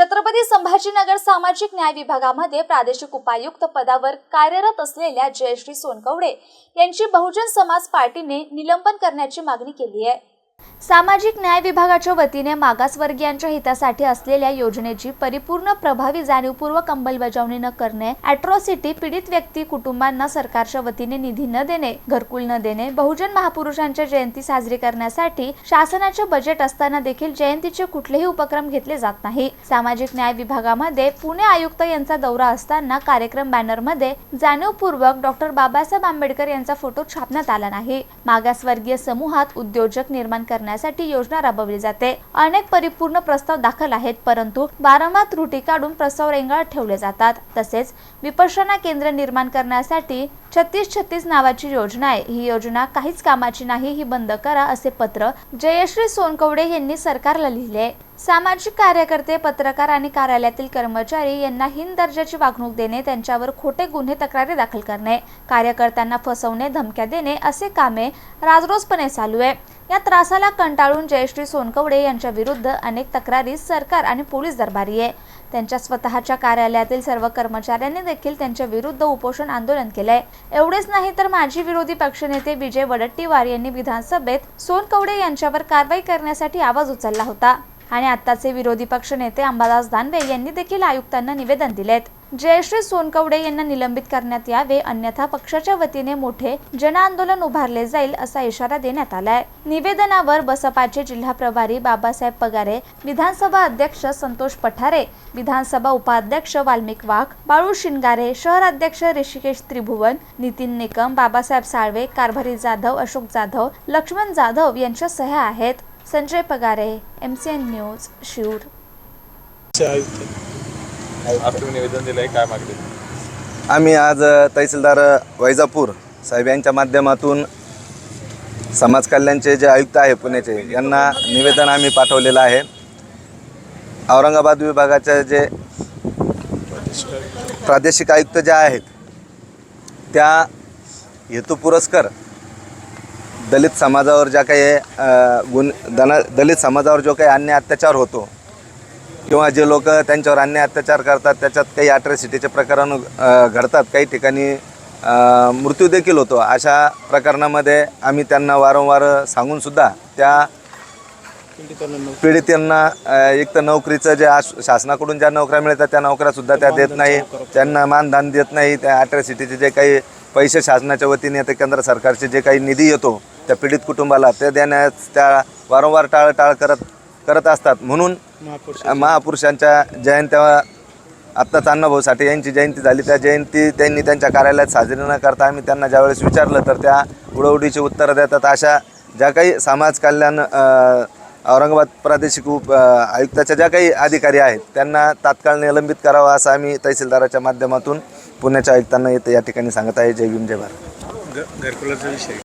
छत्रपती संभाजीनगर सामाजिक न्याय विभागामध्ये प्रादेशिक उपायुक्त पदावर कार्यरत असलेल्या जयश्री सोनकवडे यांची बहुजन समाज पार्टीने निलंबन करण्याची मागणी केली आहे. सामाजिक न्याय विभागाच्या वतीने मागासवर्गीयांच्या हितासाठी असलेल्या योजनेची परिपूर्ण प्रभावी जाणीवपूर्वक अंमलबजावणी न करणे अॅट्रॉसिटी पीडित व्यक्ती कुटुंबांना सरकारच्या वतीने निधी न देणे घरकुल न देणे बहुजन महापुरुषांच्या जयंती साजरी करण्यासाठी शासनाचे बजेट असताना देखील जयंतीचे कुठलेही उपक्रम घेतले जात नाही. सामाजिक न्याय विभागामध्ये पुणे आयुक्त यांचा दौरा असताना कार्यक्रम बॅनरमध्ये जाणीवपूर्वक डॉक्टर बाबासाहेब आंबेडकर यांचा फोटो छापण्यात आला नाही. मागासवर्गीय समूहात उद्योजक निर्माण करण्यासाठी योजना राबवली जाते. अनेक परिपूर्ण प्रस्ताव दाखल आहेत परंतु वारंवार त्रुटी काढून प्रस्ताव रेंगाळत ठेवले जातात. तसेच विपश्यना केंद्र निर्माण करण्यासाठी छत्तीस छत्तीस नावाची योजना आहे. ही योजना काहीच कामाची नाही ही बंद करा असे पत्र जयश्री सोनकवडे यांनी सरकारला लिहिले सामाजिक कार्यकर्ते पत्रकार आणि कार्यालयातील कर्मचारी यांना हिन दर्जाची वागणूक देणे त्यांच्यावर खोटे गुन्हे तक्रारी दाखल करणे कार्यकर्त्यांना फसवणे धमक्या देणे असे कामे राजरोजपणे चालू आहे. या त्रासाला कंटाळून जयश्री सोनकवडे यांच्या विरुद्ध अनेक तक्रारी सरकार आणि पोलीस दरबारी आहे. त्यांच्या स्वतःच्या कार्यालयातील सर्व कर्मचाऱ्यांनी देखील त्यांच्या विरुद्ध उपोषण आंदोलन केलंय. एवढेच नाही तर माजी विरोधी पक्षनेते विजय वडट्टीवार यांनी विधानसभेत सोनकवडे यांच्यावर कारवाई करण्यासाठी आवाज उचलला होता. आणि आत्ताचे विरोधी पक्षनेते अंबादास दानवे यांनी देखील आयुक्तांना निवेदन दिलेत. जयश्री सोनकवडे यांना निलंबित करण्यात यावे अन्यथा पक्षाच्या वतीने मोठे जनआंदोलन उभारले जाईल असा इशारा देण्यात आलाय. निवेदनावर बसपाचे जिल्हा प्रभारी बाबासाहेब पगारे विधानसभा अध्यक्ष संतोष पठारे विधानसभा उपाध्यक्ष वाल्मिक वाघ बाळू शिंगारे शहर अध्यक्ष ऋषिकेश त्रिभुवन नितीन निकम बाबासाहेब साळवे कारभारी जाधव अशोक जाधव लक्ष्मण जाधव यांच्या सह्या आहेत. Sanjay Pagare M C N news Shirur. तुम्ही निवेदन दिलंय काय मागणी? आम्ही आज तहसीलदार वैजापूर साहेब यांच्या माध्यमातून समाज कल्याणचे जे आयुक्त आहे पुण्याचे यांना निवेदन आम्ही पाठवलेलं आहे. औरंगाबाद विभागाचे जे प्रादेशिक आयुक्त जे आहेत त्या हेतू पुरस्कर दलित समाजावर ज्या काही गुण गुन दना दलित समाजावर जो काही अन्याय अत्याचार होतो किंवा जे लोक त्यांच्यावर अन्याय अत्याचार करतात त्याच्यात काही अट्रॅसिटीचे प्रकरण घडतात काही ठिकाणी मृत्यूदेखील मृत्यू देखील होतो. अशा प्रकरणामध्ये आम्ही त्यांना वारंवार सांगूनसुद्धा त्या पीडितांना एक तर नोकरीचं जे आश शासनाकडून ज्या नोकऱ्या मिळतात त्या नोकऱ्यासुद्धा त्या देत नाही. त्यांना मानधन देत नाही. त्या अट्रॅसिटीचे जे काही पैसे शासनाच्या वतीने येते केंद्र सरकारचे जे काही निधी येतो त्या पीडित कुटुंबाला ते देण्यास त्या वारंवार टाळटाळ करत करत असतात. म्हणून महापुरुष महापुरुषांच्या जयंत्या आत्ताच अण्णाभाऊ साठे यांची जयंती झाली. त्या जयंती त्यांनी त्यांच्या कार्यालयात साजरी न करता आम्ही त्यांना ज्यावेळेस विचारलं तर त्या उडवडीची उत्तरं देतात. अशा ज्या काही समाज कल्याण औरंगाबाद प्रादेशिक उप आयुक्ताच्या ज्या काही अधिकारी आहेत त्यांना तात्काळ निलंबित करावं असं आम्ही तहसीलदाराच्या माध्यमातून पुण्याच्या आयुक्तांना येते या ठिकाणी सांगत आहे. जय भीम जय भारत. घरकुलाचा विषय.